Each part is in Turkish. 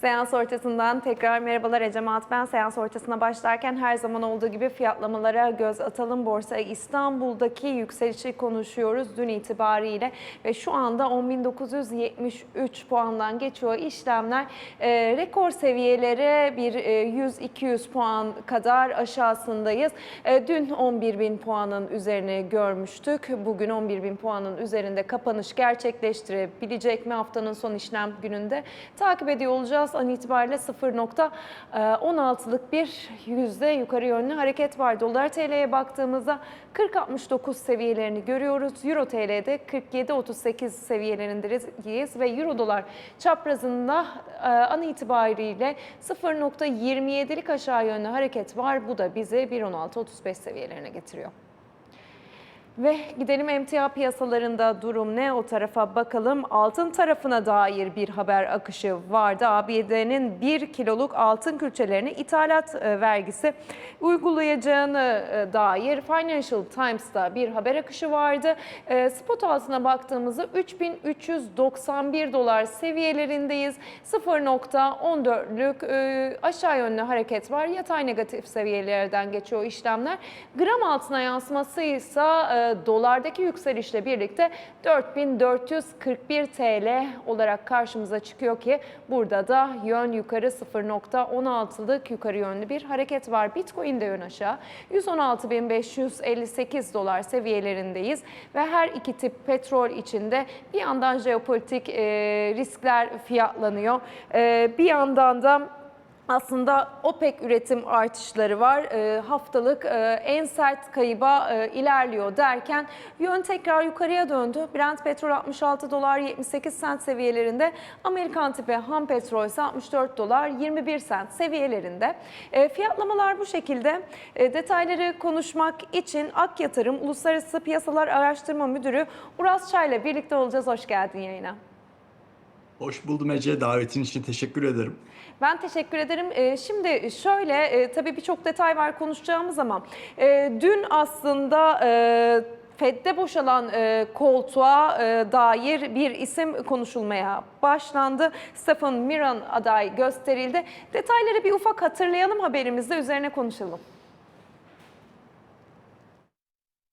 Seans ortasından tekrar merhabalar Ecemat. Ben seans ortasına başlarken her zaman olduğu gibi fiyatlamalara göz atalım. Borsa İstanbul'daki yükselişi konuşuyoruz dün itibariyle ve şu anda 10.973 puandan geçiyor işlemler. Ee, rekor seviyelere bir e, 100-200 puan kadar aşağısındayız. E, dün 11.000 puanın üzerine görmüştük. Bugün 11.000 puanın üzerinde kapanış gerçekleştirebilecek mi haftanın son işlem gününde takip ediyor olacağız an itibariyle 0.16'lık bir yüzde yukarı yönlü hareket var. Dolar TL'ye baktığımızda 40.69 seviyelerini görüyoruz. Euro TL'de 47.38 seviyelerindeyiz ve Euro dolar çaprazında e, an itibariyle 0.27'lik aşağı yönlü hareket var. Bu da bizi 1.16.35 seviyelerine getiriyor. Ve gidelim emtia piyasalarında durum ne o tarafa bakalım. Altın tarafına dair bir haber akışı vardı. ABD'nin 1 kiloluk altın külçelerine ithalat e, vergisi uygulayacağını e, dair Financial Times'ta bir haber akışı vardı. E, Spot altına baktığımızda 3391 dolar seviyelerindeyiz. 0.14'lük e, aşağı yönlü hareket var. Yatay negatif seviyelerden geçiyor işlemler. Gram altına yansıması ise dolardaki yükselişle birlikte 4441 TL olarak karşımıza çıkıyor ki burada da yön yukarı 0.16'lık yukarı yönlü bir hareket var. Bitcoin de yön aşağı 116.558 dolar seviyelerindeyiz ve her iki tip petrol içinde bir yandan jeopolitik riskler fiyatlanıyor. Bir yandan da aslında OPEC üretim artışları var. E, haftalık e, en sert kayıba e, ilerliyor derken yön tekrar yukarıya döndü. Brent petrol 66 dolar 78 sent seviyelerinde. Amerikan tipi ham petrol ise 64 dolar 21 sent seviyelerinde. E, fiyatlamalar bu şekilde. E, detayları konuşmak için Ak Yatırım Uluslararası Piyasalar Araştırma Müdürü Uras Çay'la birlikte olacağız. Hoş geldin yayına. Hoş buldum Ece. Davetin için teşekkür ederim. Ben teşekkür ederim. Ee, Şimdi şöyle e, tabii birçok detay var konuşacağımız ama e, dün aslında e, Fed'de boşalan e, koltuğa e, dair bir isim konuşulmaya başlandı. Stephen Miran aday gösterildi. Detayları bir ufak hatırlayalım haberimizde üzerine konuşalım.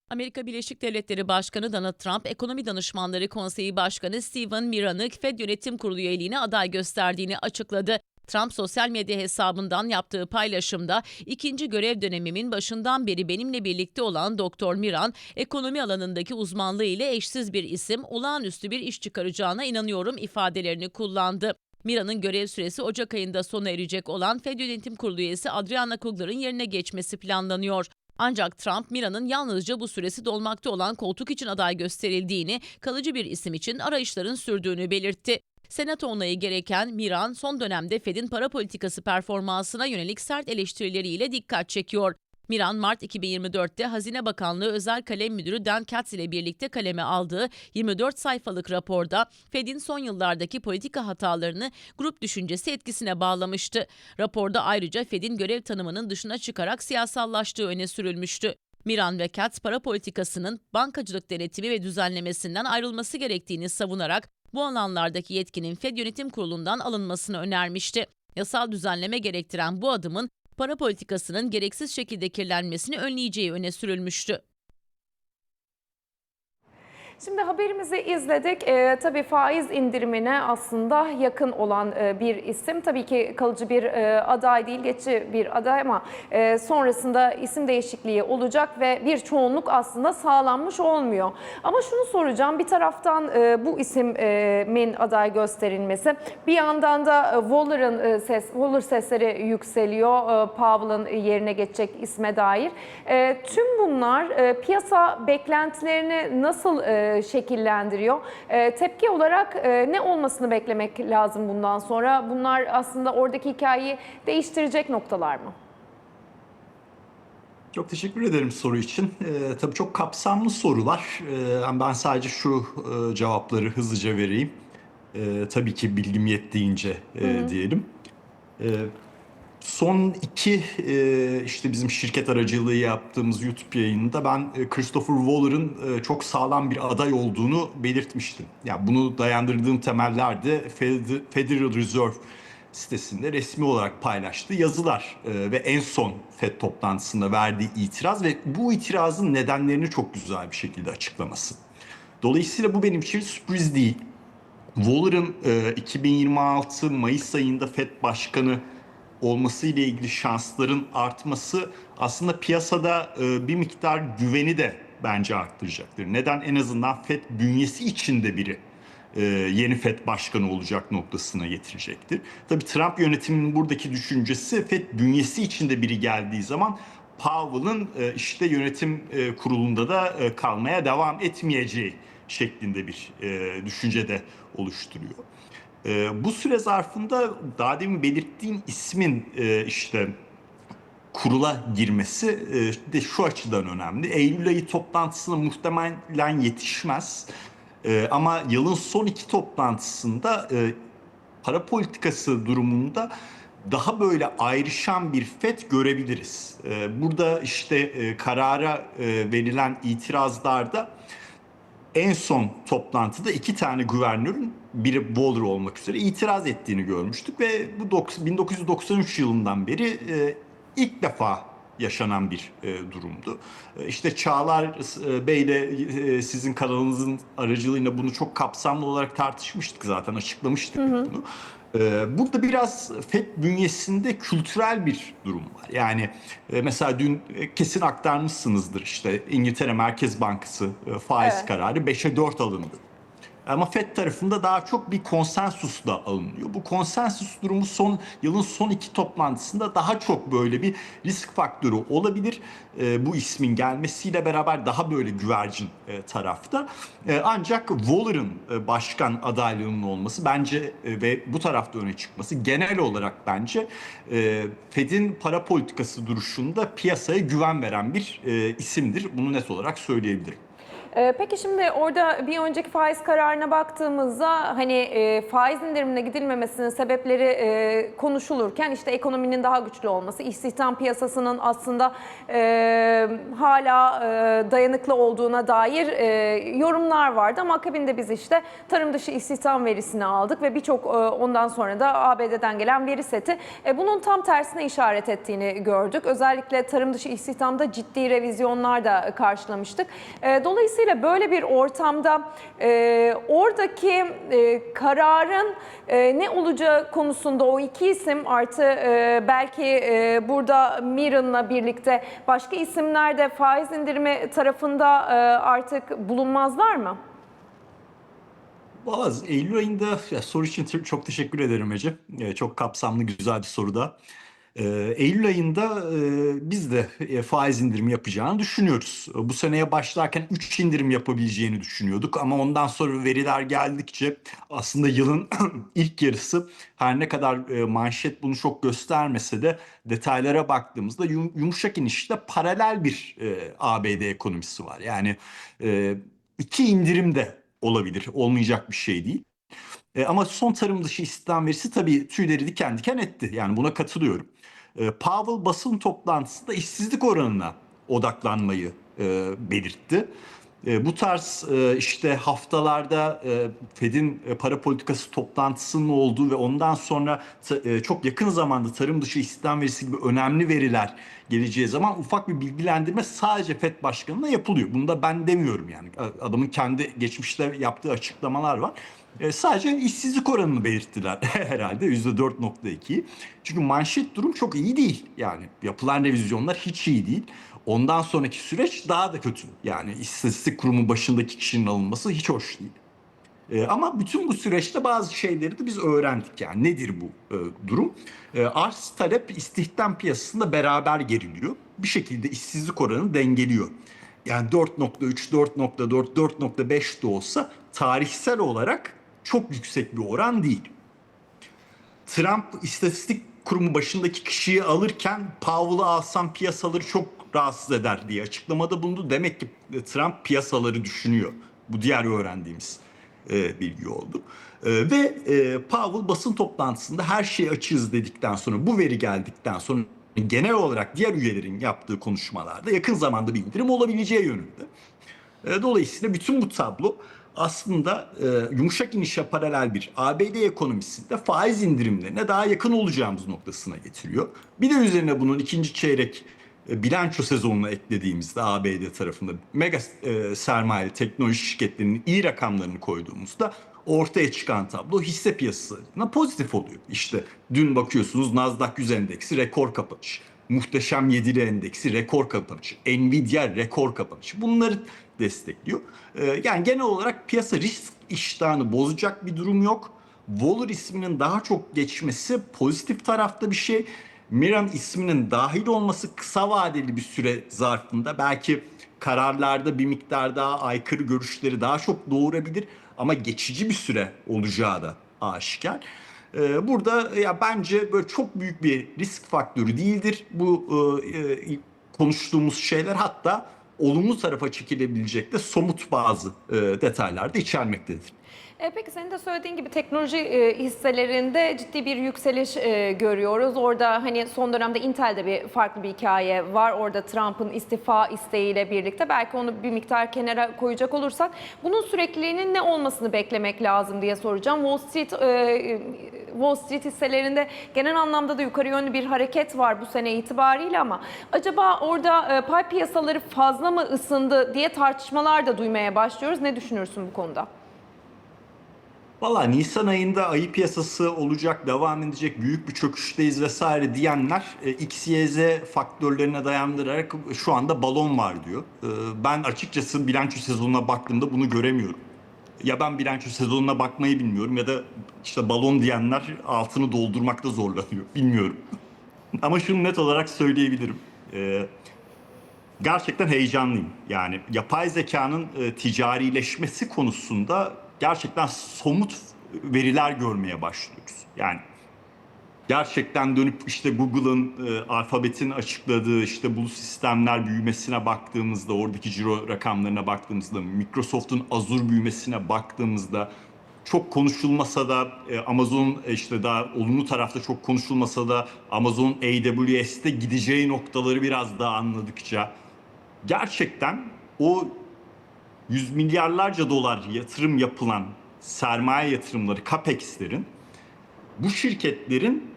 Amerika Birleşik Devletleri Başkanı Donald Trump, Ekonomi Danışmanları Konseyi Başkanı Steven Miran'ı Fed Yönetim Kurulu üyeliğine aday gösterdiğini açıkladı. Trump sosyal medya hesabından yaptığı paylaşımda ikinci görev dönemimin başından beri benimle birlikte olan Doktor Miran, ekonomi alanındaki uzmanlığı ile eşsiz bir isim, olağanüstü bir iş çıkaracağına inanıyorum ifadelerini kullandı. Mira'nın görev süresi Ocak ayında sona erecek olan Fed Yönetim Kurulu üyesi Adriana Kugler'ın yerine geçmesi planlanıyor. Ancak Trump, Mira'nın yalnızca bu süresi dolmakta olan koltuk için aday gösterildiğini, kalıcı bir isim için arayışların sürdüğünü belirtti. Senato onayı gereken Miran, son dönemde Fed'in para politikası performansına yönelik sert eleştirileriyle dikkat çekiyor. Miran, Mart 2024'te Hazine Bakanlığı Özel Kalem Müdürü Dan Katz ile birlikte kaleme aldığı 24 sayfalık raporda Fed'in son yıllardaki politika hatalarını grup düşüncesi etkisine bağlamıştı. Raporda ayrıca Fed'in görev tanımının dışına çıkarak siyasallaştığı öne sürülmüştü. Miran ve Katz para politikasının bankacılık denetimi ve düzenlemesinden ayrılması gerektiğini savunarak bu alanlardaki yetkinin Fed Yönetim Kurulu'ndan alınmasını önermişti. Yasal düzenleme gerektiren bu adımın para politikasının gereksiz şekilde kirlenmesini önleyeceği öne sürülmüştü. Şimdi haberimizi izledik. Ee, tabii faiz indirimine aslında yakın olan e, bir isim. Tabii ki kalıcı bir e, aday değil, geçici bir aday ama e, sonrasında isim değişikliği olacak ve bir çoğunluk aslında sağlanmış olmuyor. Ama şunu soracağım. Bir taraftan e, bu isimin aday gösterilmesi, bir yandan da e, Waller'ın e, ses, Waller sesleri yükseliyor. E, Powell'ın yerine geçecek isme dair. E, tüm bunlar e, piyasa beklentilerini nasıl e, şekillendiriyor? E, tepki olarak e, ne olmasını beklemek lazım bundan sonra? Bunlar aslında oradaki hikayeyi değiştirecek noktalar mı? Çok teşekkür ederim soru için. Ee, tabii çok kapsamlı sorular. Ee, ben sadece şu e, cevapları hızlıca vereyim. Ee, tabii ki bilgim yettiğince e, diyelim. Ee, son iki e, işte bizim şirket aracılığı yaptığımız YouTube yayınında ben e, Christopher Waller'ın e, çok sağlam bir aday olduğunu belirtmiştim. Ya bunu dayandırdığım temeller de Fed- Federal Reserve sitesinde resmi olarak paylaştığı yazılar e, ve en son FED toplantısında verdiği itiraz ve bu itirazın nedenlerini çok güzel bir şekilde açıklaması. Dolayısıyla bu benim için sürpriz değil. Waller'ın e, 2026 Mayıs ayında FED başkanı olması ile ilgili şansların artması aslında piyasada e, bir miktar güveni de bence arttıracaktır. Neden? En azından FED bünyesi içinde biri e, yeni FED başkanı olacak noktasına getirecektir. Tabii Trump yönetiminin buradaki düşüncesi FED bünyesi içinde biri geldiği zaman Powell'ın e, işte yönetim e, kurulunda da e, kalmaya devam etmeyeceği şeklinde bir e, düşünce de oluşturuyor. E, bu süre zarfında daha demin belirttiğim ismin e, işte kurula girmesi e, de şu açıdan önemli. Eylül ayı toplantısına muhtemelen yetişmez. E, ama yılın son iki toplantısında e, para politikası durumunda daha böyle ayrışan bir FED görebiliriz. E, burada işte e, karara e, verilen itirazlarda en son toplantıda iki tane güvernörün biri Waller olmak üzere itiraz ettiğini görmüştük ve bu dok- 1993 yılından beri e, ilk defa yaşanan bir e, durumdu. E, işte Çağlar e, Bey'le e, sizin kanalınızın aracılığıyla bunu çok kapsamlı olarak tartışmıştık zaten açıklamıştık bunu. E, burada biraz FED bünyesinde kültürel bir durum var. Yani e, mesela dün e, kesin aktarmışsınızdır işte İngiltere Merkez Bankası e, faiz Evet. kararı 5'e 4 alındı. Ama FED tarafında daha çok bir konsensusla alınıyor. Bu konsensus durumu son yılın son iki toplantısında daha çok böyle bir risk faktörü olabilir. E, bu ismin gelmesiyle beraber daha böyle güvercin e, tarafta. E, ancak Waller'ın e, başkan adaylığının olması bence e, ve bu tarafta öne çıkması genel olarak bence e, Fed'in para politikası duruşunda piyasaya güven veren bir e, isimdir. Bunu net olarak söyleyebilirim. Ee, Peki şimdi orada bir önceki faiz kararına baktığımızda hani e, faiz indirimine gidilmemesinin sebepleri e, konuşulurken işte ekonominin daha güçlü olması, istihdam piyasasının aslında e, hala dayanıklı olduğuna dair yorumlar vardı ama akabinde biz işte tarım dışı istihdam verisini aldık ve birçok ondan sonra da ABD'den gelen veri seti bunun tam tersine işaret ettiğini gördük. Özellikle tarım dışı istihdamda ciddi revizyonlar da karşılamıştık. E, Dolayısıyla böyle bir ortamda e, oradaki e, kararın e, ne olacağı konusunda o iki isim artı e, belki e, burada Miran'la birlikte başka isimler de faiz indirimi tarafında e, artık bulunmazlar mı? Valla Eylül ayında soru için çok teşekkür ederim Ece. Ee, çok kapsamlı güzel bir soru da. Ee, Eylül ayında e, biz de e, faiz indirimi yapacağını düşünüyoruz. Bu seneye başlarken 3 indirim yapabileceğini düşünüyorduk ama ondan sonra veriler geldikçe aslında yılın ilk yarısı her ne kadar e, manşet bunu çok göstermese de detaylara baktığımızda yum- yumuşak inişte paralel bir e, ABD ekonomisi var. Yani e, iki indirim de olabilir. Olmayacak bir şey değil. E, ama son tarım dışı istihdam verisi tabii tüyleri diken diken etti. Yani buna katılıyorum. E, Powell basın toplantısında işsizlik oranına odaklanmayı e, belirtti. E, bu tarz e, işte haftalarda e, Fed'in e, para politikası toplantısının olduğu ve ondan sonra e, çok yakın zamanda tarım dışı istihdam verisi gibi önemli veriler geleceği zaman ufak bir bilgilendirme sadece Fed başkanına yapılıyor. Bunu da ben demiyorum yani. Adamın kendi geçmişte yaptığı açıklamalar var. E, sadece işsizlik oranını belirttiler herhalde %4.2'yi. Çünkü manşet durum çok iyi değil. Yani yapılan revizyonlar hiç iyi değil. Ondan sonraki süreç daha da kötü. Yani istatistik kurumu başındaki kişinin alınması hiç hoş değil. E, ama bütün bu süreçte bazı şeyleri de biz öğrendik. Yani nedir bu e, durum? E, arz talep istihdam piyasasında beraber geriliyor. Bir şekilde işsizlik oranı dengeliyor. Yani 4.3, 4.4, 4.5 de olsa tarihsel olarak çok yüksek bir oran değil. Trump istatistik kurumu başındaki kişiyi alırken Powell'ı alsam piyasaları çok rahatsız eder diye açıklamada bulundu. Demek ki Trump piyasaları düşünüyor. Bu diğer öğrendiğimiz e, bilgi oldu. E, ve e, Powell basın toplantısında her şeyi açığız dedikten sonra bu veri geldikten sonra genel olarak diğer üyelerin yaptığı konuşmalarda yakın zamanda bir indirim olabileceği yönünde. E, Dolayısıyla bütün bu tablo aslında e, yumuşak inişe paralel bir ABD ekonomisinde faiz indirimlerine daha yakın olacağımız noktasına getiriyor. Bir de üzerine bunun ikinci çeyrek e, bilanço sezonuna eklediğimizde ABD tarafında mega e, sermayeli teknoloji şirketlerinin iyi rakamlarını koyduğumuzda ortaya çıkan tablo hisse piyasasına pozitif oluyor. İşte dün bakıyorsunuz Nasdaq 100 endeksi rekor kapanış. Muhteşem Yedili Endeksi rekor kapanışı. Nvidia rekor kapanışı. Bunları destekliyor. Ee, yani genel olarak piyasa risk iştahını bozacak bir durum yok. Waller isminin daha çok geçmesi pozitif tarafta bir şey. Miran isminin dahil olması kısa vadeli bir süre zarfında belki kararlarda bir miktar daha aykırı görüşleri daha çok doğurabilir ama geçici bir süre olacağı da aşikar. Ee, Burada ya bence böyle çok büyük bir risk faktörü değildir. Bu e, e, konuştuğumuz şeyler hatta olumlu tarafa çekilebilecek de somut bazı e, detaylar da içermektedir. E, peki senin de söylediğin gibi teknoloji e, hisselerinde ciddi bir yükseliş e, görüyoruz. Orada hani son dönemde Intel'de bir farklı bir hikaye var. Orada Trump'ın istifa isteğiyle birlikte belki onu bir miktar kenara koyacak olursak bunun sürekliliğinin ne olmasını beklemek lazım diye soracağım. Wall Street e, Wall Street hisselerinde genel anlamda da yukarı yönlü bir hareket var bu sene itibariyle ama acaba orada pay piyasaları fazla mı ısındı diye tartışmalar da duymaya başlıyoruz. Ne düşünürsün bu konuda? Valla Nisan ayında ayı piyasası olacak, devam edecek, büyük bir çöküşteyiz vesaire diyenler e, X, Y, Z faktörlerine dayandırarak şu anda balon var diyor. E, Ben açıkçası bilanço sezonuna baktığımda bunu göremiyorum. Ya ben bilanço sezonuna bakmayı bilmiyorum ya da işte balon diyenler altını doldurmakta zorlanıyor. Bilmiyorum. Ama şunu net olarak söyleyebilirim. E, gerçekten heyecanlıyım. Yani yapay zekanın e, ticarileşmesi konusunda gerçekten somut veriler görmeye başlıyoruz. Yani gerçekten dönüp işte Google'ın, e, Alphabet'in açıkladığı işte bu sistemler büyümesine baktığımızda, oradaki ciro rakamlarına baktığımızda, Microsoft'un Azure büyümesine baktığımızda çok konuşulmasa da e, Amazon e, işte daha olumlu tarafta çok konuşulmasa da Amazon AWS'te gideceği noktaları biraz daha anladıkça gerçekten o yüz milyarlarca dolar yatırım yapılan sermaye yatırımları CAPEX'lerin bu şirketlerin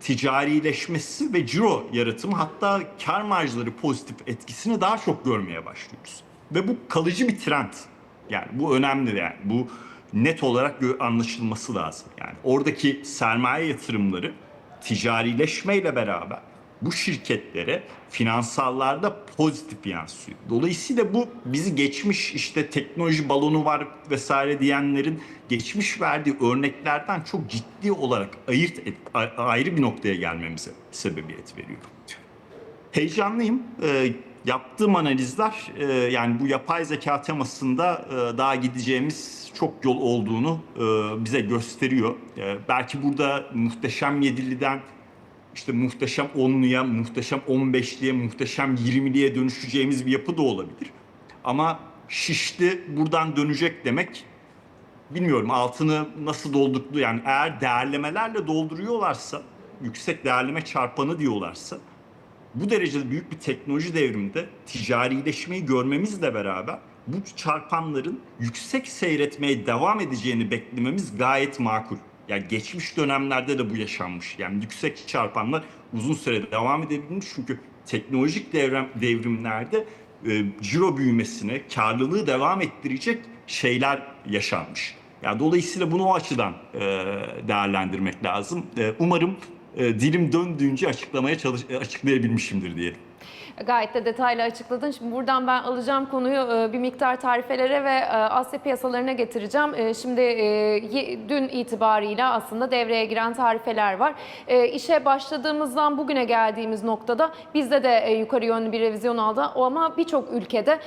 ticarileşmesi ve ciro yaratımı hatta kar marjları pozitif etkisini daha çok görmeye başlıyoruz. Ve bu kalıcı bir trend. Yani bu önemli yani. Bu net olarak anlaşılması lazım. Yani oradaki sermaye yatırımları ticarileşmeyle beraber bu şirketlere finansallarda pozitif yansıyor. Dolayısıyla bu bizi geçmiş işte teknoloji balonu var vesaire diyenlerin geçmiş verdiği örneklerden çok ciddi olarak ayırt et, ayrı bir noktaya gelmemize sebebiyet veriyor. Heyecanlıyım. Ee, yaptığım analizler e, yani bu yapay zeka temasında e, daha gideceğimiz çok yol olduğunu e, bize gösteriyor. E, belki burada muhteşem yediliden işte muhteşem 10'luya, muhteşem 15'liye, muhteşem 20'liye dönüşeceğimiz bir yapı da olabilir. Ama şişti buradan dönecek demek bilmiyorum altını nasıl doldurdu yani eğer değerlemelerle dolduruyorlarsa yüksek değerleme çarpanı diyorlarsa bu derecede büyük bir teknoloji devriminde ticarileşmeyi görmemizle beraber bu çarpanların yüksek seyretmeye devam edeceğini beklememiz gayet makul. Yani geçmiş dönemlerde de bu yaşanmış. Yani yüksek çarpanlar uzun süre devam edebilmiş çünkü teknolojik devrim, devrimlerde e, ciro büyümesine, karlılığı devam ettirecek şeyler yaşanmış. Yani dolayısıyla bunu o açıdan e, değerlendirmek lazım. E, umarım e, dilim döndüğünce açıklamaya çalış açıklayabilmişimdir diyelim. Gayet de detaylı açıkladın. Şimdi buradan ben alacağım konuyu e, bir miktar tarifelere ve e, Asya piyasalarına getireceğim. E, Şimdi dün itibariyle aslında devreye giren tarifeler var. İşe başladığımızdan bugüne geldiğimiz noktada bizde de yukarı yönlü bir revizyon aldı ama birçok ülkede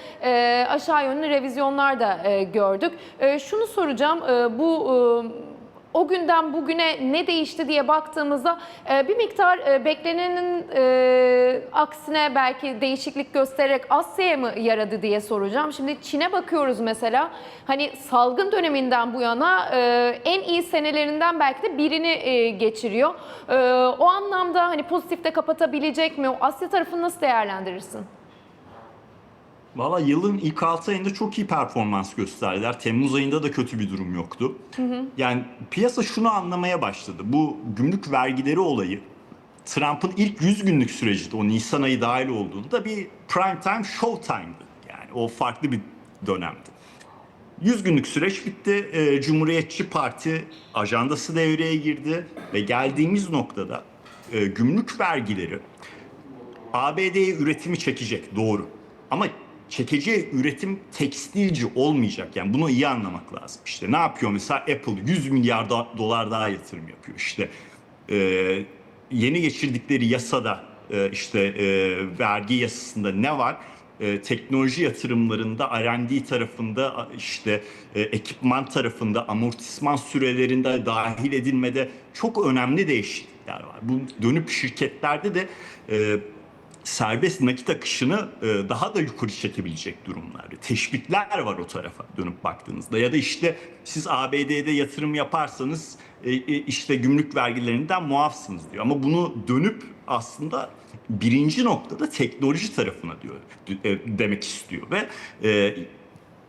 aşağı yönlü revizyonlar da gördük. Şunu soracağım. Bu o günden bugüne ne değişti diye baktığımızda e, bir miktar e, beklenenin e, aksine belki değişiklik göstererek Asya'ya mı yaradı diye soracağım. Şimdi Çin'e bakıyoruz mesela. Hani salgın döneminden bu yana e, en iyi senelerinden belki de birini e, geçiriyor. E, o anlamda hani pozitifte kapatabilecek mi? Asya tarafını nasıl değerlendirirsin? Valla yılın ilk 6 ayında çok iyi performans gösterdiler. Temmuz ayında da kötü bir durum yoktu. Yani piyasa şunu anlamaya başladı. Bu gümrük vergileri olayı Trump'ın ilk 100 günlük süreciydi. O Nisan ayı dahil olduğunda bir prime time show time'dı. Yani o farklı bir dönemdi. 100 günlük süreç bitti. Ee, Cumhuriyetçi Parti ajandası devreye girdi ve geldiğimiz noktada e, gümrük vergileri ABD'ye üretimi çekecek doğru. Ama çekeceği üretim tekstilci olmayacak. Yani bunu iyi anlamak lazım. İşte ne yapıyor mesela Apple 100 milyar dolar daha yatırım yapıyor. İşte e, yeni geçirdikleri yasada e, işte e, vergi yasasında ne var? E, teknoloji yatırımlarında R&D tarafında işte e, ekipman tarafında amortisman sürelerinde dahil edilmede çok önemli değişiklikler var. Bu dönüp şirketlerde de e, serbest nakit akışını e, daha da yukarı çekebilecek durumlar. Teşvikler var o tarafa dönüp baktığınızda. Ya da işte siz ABD'de yatırım yaparsanız e, e, işte gümrük vergilerinden muafsınız diyor. Ama bunu dönüp aslında birinci noktada teknoloji tarafına diyor demek istiyor ve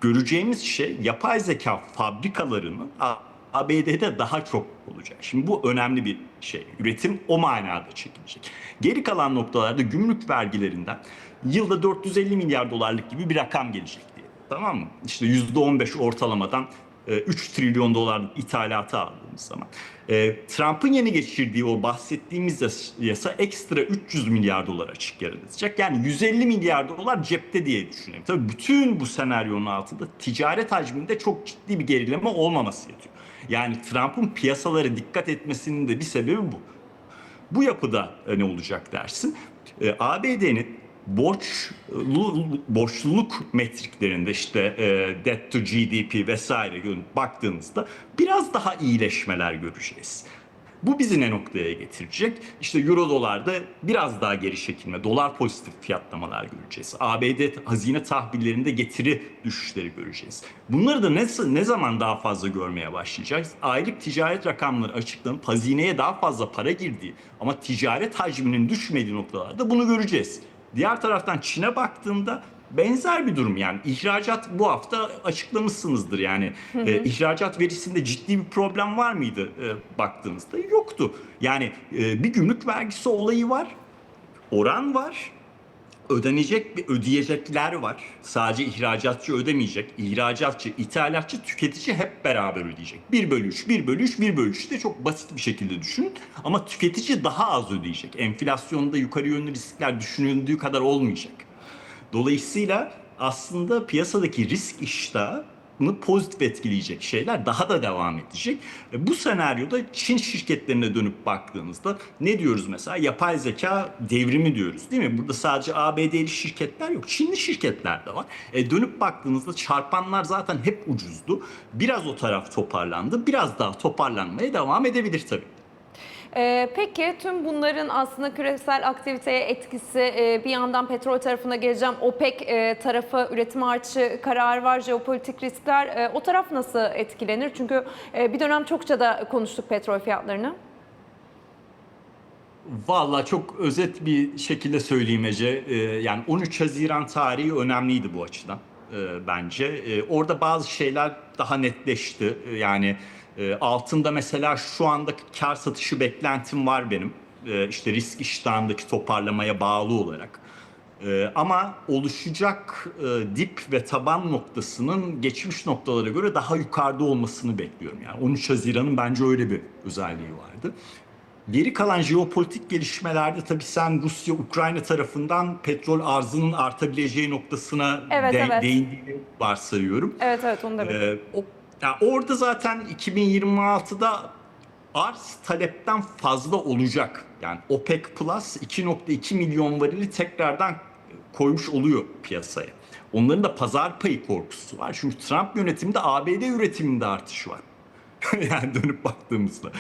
göreceğimiz şey yapay zeka fabrikalarının ABD'de daha çok olacak. Şimdi bu önemli bir şey. Üretim o manada çekilecek. Geri kalan noktalarda gümrük vergilerinden yılda 450 milyar dolarlık gibi bir rakam gelecek diye. Tamam mı? İşte %15 ortalamadan e, 3 trilyon dolarlık ithalatı aldığımız zaman. E, Trump'ın yeni geçirdiği o bahsettiğimiz yas- yasa ekstra 300 milyar dolar açık yaratacak. Yani 150 milyar dolar cepte diye düşünelim. Tabii bütün bu senaryonun altında ticaret hacminde çok ciddi bir gerileme olmaması yatıyor. Yani Trump'ın piyasalara dikkat etmesinin de bir sebebi bu. Bu yapıda e, ne olacak dersin? E, ABD'nin borçlu, borçluluk metriklerinde işte e, debt to GDP vesaire baktığınızda biraz daha iyileşmeler göreceğiz. Bu bizi ne noktaya getirecek? İşte euro dolarda biraz daha geri çekilme, dolar pozitif fiyatlamalar göreceğiz. ABD hazine tahvillerinde getiri düşüşleri göreceğiz. Bunları da ne, ne zaman daha fazla görmeye başlayacağız? Aylık ticaret rakamları açıklanıp hazineye daha fazla para girdiği ama ticaret hacminin düşmediği noktalarda bunu göreceğiz. Diğer taraftan Çin'e baktığında benzer bir durum. Yani ihracat bu hafta açıklamışsınızdır yani. E, ihracat verisinde ciddi bir problem var mıydı e, baktığınızda? Yoktu. Yani e, bir gümrük vergisi olayı var oran var ödenecek bir ödeyecekler var. Sadece ihracatçı ödemeyecek ihracatçı ithalatçı tüketici hep beraber ödeyecek. 1 bölü 3 1 bölü 3 1 bölü 3 de çok basit bir şekilde düşünün ama tüketici daha az ödeyecek. Enflasyonda yukarı yönlü riskler düşünüldüğü kadar olmayacak Dolayısıyla aslında piyasadaki risk iştahını pozitif etkileyecek şeyler daha da devam edecek. E, Bu senaryoda Çin şirketlerine dönüp baktığınızda ne diyoruz mesela? Yapay zeka devrimi diyoruz değil mi? Burada sadece ABD'li şirketler yok. Çinli şirketler de var. E dönüp baktığınızda çarpanlar zaten hep ucuzdu. Biraz o taraf toparlandı. Biraz daha toparlanmaya devam edebilir tabii. Ee, peki tüm bunların aslında küresel aktiviteye etkisi e, bir yandan petrol tarafına geleceğim. OPEC e, tarafı üretim artışı kararı var, jeopolitik riskler. E, o taraf nasıl etkilenir? Çünkü bir dönem çokça da konuştuk petrol fiyatlarını. Vallahi çok özet bir şekilde söyleyeyim Ece. Yani 13 Haziran tarihi önemliydi bu açıdan bence. Orada bazı şeyler daha netleşti. Yani e, altında mesela şu anda kar satışı beklentim var benim. E, işte risk iştahındaki toparlamaya bağlı olarak. E, ama oluşacak e, dip ve taban noktasının geçmiş noktalara göre daha yukarıda olmasını bekliyorum. Yani 13 Haziran'ın bence öyle bir özelliği vardı. Geri kalan jeopolitik gelişmelerde tabii sen Rusya-Ukrayna tarafından petrol arzının artabileceği noktasına Evet, de- evet. değindiğini varsayıyorum. Evet evet onu da biliyorum. Ee, o, ya orada zaten 2026'da arz talepten fazla olacak. Yani OPEC Plus 2.2 milyon varili tekrardan koymuş oluyor piyasaya. Onların da pazar payı korkusu var. Çünkü Trump yönetiminde ABD üretiminde artış var. yani dönüp baktığımızda.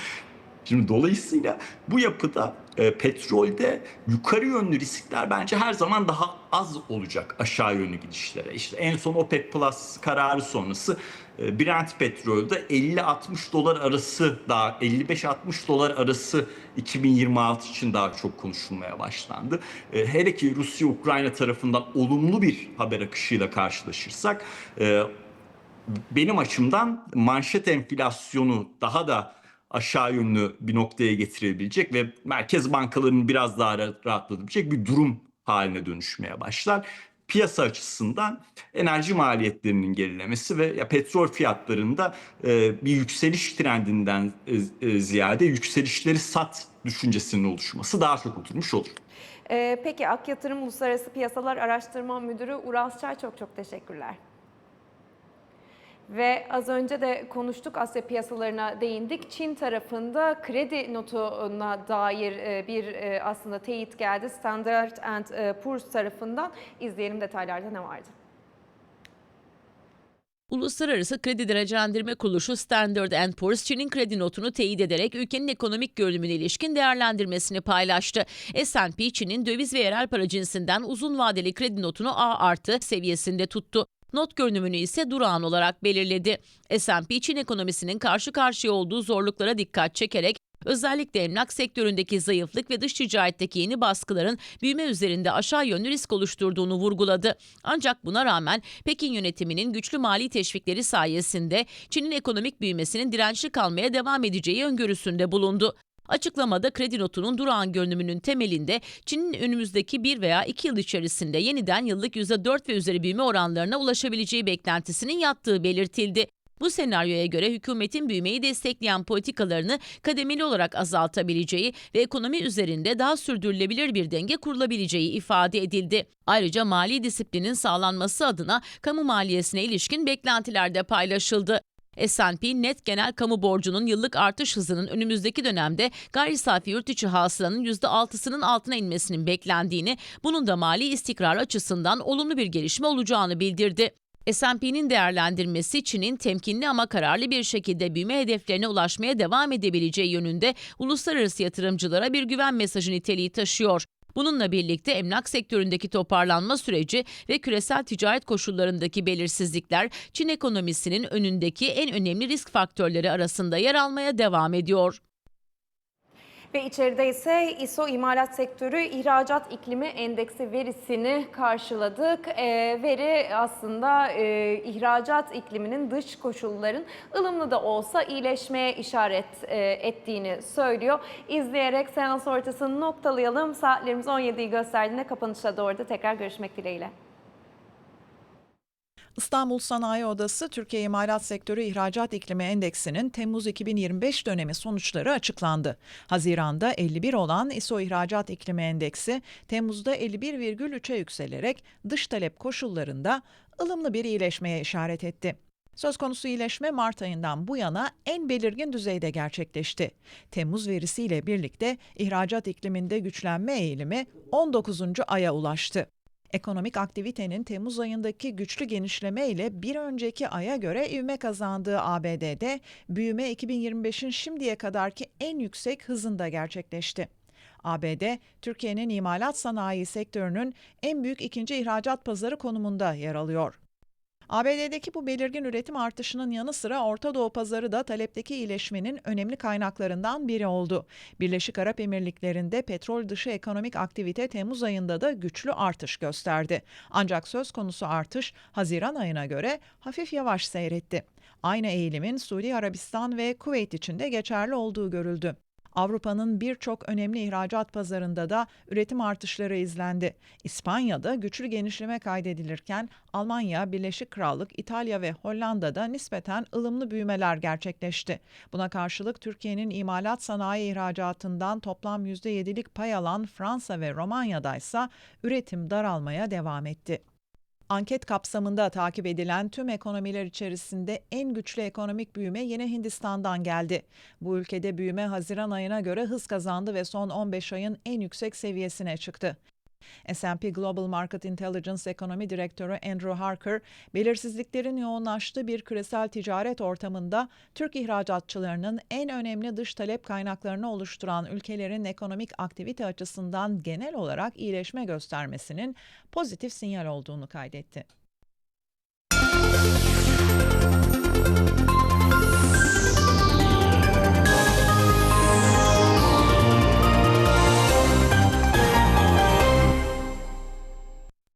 Şimdi dolayısıyla bu yapıda E, petrolde yukarı yönlü riskler bence her zaman daha az olacak aşağı yönlü gidişlere. İşte en son OPEC Plus kararı sonrası e, Brent petrolde 50-60 dolar arası daha 55-60 dolar arası 2026 için daha çok konuşulmaya başlandı. E, hele ki Rusya-Ukrayna tarafından olumlu bir haber akışıyla karşılaşırsak benim açımdan manşet enflasyonu daha da aşağı yönlü bir noktaya getirebilecek ve merkez bankalarının biraz daha rahat- rahatlatabilecek bir durum haline dönüşmeye başlar. Piyasa açısından enerji maliyetlerinin gerilemesi ve ya petrol fiyatlarında e, bir yükseliş trendinden e, e, ziyade yükselişleri sat düşüncesinin oluşması daha çok oturmuş olur. Ee, peki Ak Yatırım Uluslararası Piyasalar Araştırma Müdürü Uras Çay çok çok teşekkürler. Ve az önce de konuştuk Asya piyasalarına değindik. Çin tarafında kredi notuna dair e, bir e, aslında teyit geldi. Standard and Poor's tarafından izleyelim detaylarda ne vardı. Uluslararası Kredi Derecelendirme Kuruluşu Standard Poor's Çin'in kredi notunu teyit ederek ülkenin ekonomik görünümüne ilişkin değerlendirmesini paylaştı. S&P Çin'in döviz ve yerel para cinsinden uzun vadeli kredi notunu A artı seviyesinde tuttu. Not görünümünü ise durağan olarak belirledi. S&P Çin ekonomisinin karşı karşıya olduğu zorluklara dikkat çekerek özellikle emlak sektöründeki zayıflık ve dış ticaretteki yeni baskıların büyüme üzerinde aşağı yönlü risk oluşturduğunu vurguladı. Ancak buna rağmen Pekin yönetiminin güçlü mali teşvikleri sayesinde Çin'in ekonomik büyümesinin dirençli kalmaya devam edeceği öngörüsünde bulundu. Açıklamada kredi notunun durağan görünümünün temelinde Çin'in önümüzdeki bir veya iki yıl içerisinde yeniden yıllık %4 ve üzeri büyüme oranlarına ulaşabileceği beklentisinin yattığı belirtildi. Bu senaryoya göre hükümetin büyümeyi destekleyen politikalarını kademeli olarak azaltabileceği ve ekonomi üzerinde daha sürdürülebilir bir denge kurulabileceği ifade edildi. Ayrıca mali disiplinin sağlanması adına kamu maliyesine ilişkin beklentiler de paylaşıldı. S&P net genel kamu borcunun yıllık artış hızının önümüzdeki dönemde gayri safi yurt içi hasılanın %6'sının altına inmesinin beklendiğini, bunun da mali istikrar açısından olumlu bir gelişme olacağını bildirdi. S&P'nin değerlendirmesi Çin'in temkinli ama kararlı bir şekilde büyüme hedeflerine ulaşmaya devam edebileceği yönünde uluslararası yatırımcılara bir güven mesajı niteliği taşıyor. Bununla birlikte emlak sektöründeki toparlanma süreci ve küresel ticaret koşullarındaki belirsizlikler Çin ekonomisinin önündeki en önemli risk faktörleri arasında yer almaya devam ediyor. Ve içeride ise ISO imalat sektörü ihracat iklimi endeksi verisini karşıladık. Ee, veri aslında e, ihracat ikliminin dış koşulların ılımlı da olsa iyileşmeye işaret e, ettiğini söylüyor. İzleyerek seans ortasını noktalayalım. Saatlerimiz 17'yi gösterdiğinde kapanışa doğru da tekrar görüşmek dileğiyle. İstanbul Sanayi Odası Türkiye İmalat Sektörü İhracat İklimi Endeksinin Temmuz 2025 dönemi sonuçları açıklandı. Haziranda 51 olan ISO İhracat İklimi Endeksi Temmuz'da 51,3'e yükselerek dış talep koşullarında ılımlı bir iyileşmeye işaret etti. Söz konusu iyileşme Mart ayından bu yana en belirgin düzeyde gerçekleşti. Temmuz verisiyle birlikte ihracat ikliminde güçlenme eğilimi 19. aya ulaştı. Ekonomik aktivitenin Temmuz ayındaki güçlü genişleme ile bir önceki aya göre ivme kazandığı ABD'de büyüme 2025'in şimdiye kadarki en yüksek hızında gerçekleşti. ABD, Türkiye'nin imalat sanayi sektörünün en büyük ikinci ihracat pazarı konumunda yer alıyor. ABD'deki bu belirgin üretim artışının yanı sıra Orta Doğu pazarı da talepteki iyileşmenin önemli kaynaklarından biri oldu. Birleşik Arap Emirlikleri'nde petrol dışı ekonomik aktivite Temmuz ayında da güçlü artış gösterdi. Ancak söz konusu artış Haziran ayına göre hafif yavaş seyretti. Aynı eğilimin Suudi Arabistan ve Kuveyt için de geçerli olduğu görüldü. Avrupa'nın birçok önemli ihracat pazarında da üretim artışları izlendi. İspanya'da güçlü genişleme kaydedilirken Almanya, Birleşik Krallık, İtalya ve Hollanda'da nispeten ılımlı büyümeler gerçekleşti. Buna karşılık Türkiye'nin imalat sanayi ihracatından toplam %7'lik pay alan Fransa ve Romanya'da ise üretim daralmaya devam etti. Anket kapsamında takip edilen tüm ekonomiler içerisinde en güçlü ekonomik büyüme yine Hindistan'dan geldi. Bu ülkede büyüme Haziran ayına göre hız kazandı ve son 15 ayın en yüksek seviyesine çıktı. S&P Global Market Intelligence Ekonomi Direktörü Andrew Harker, belirsizliklerin yoğunlaştığı bir küresel ticaret ortamında Türk ihracatçılarının en önemli dış talep kaynaklarını oluşturan ülkelerin ekonomik aktivite açısından genel olarak iyileşme göstermesinin pozitif sinyal olduğunu kaydetti.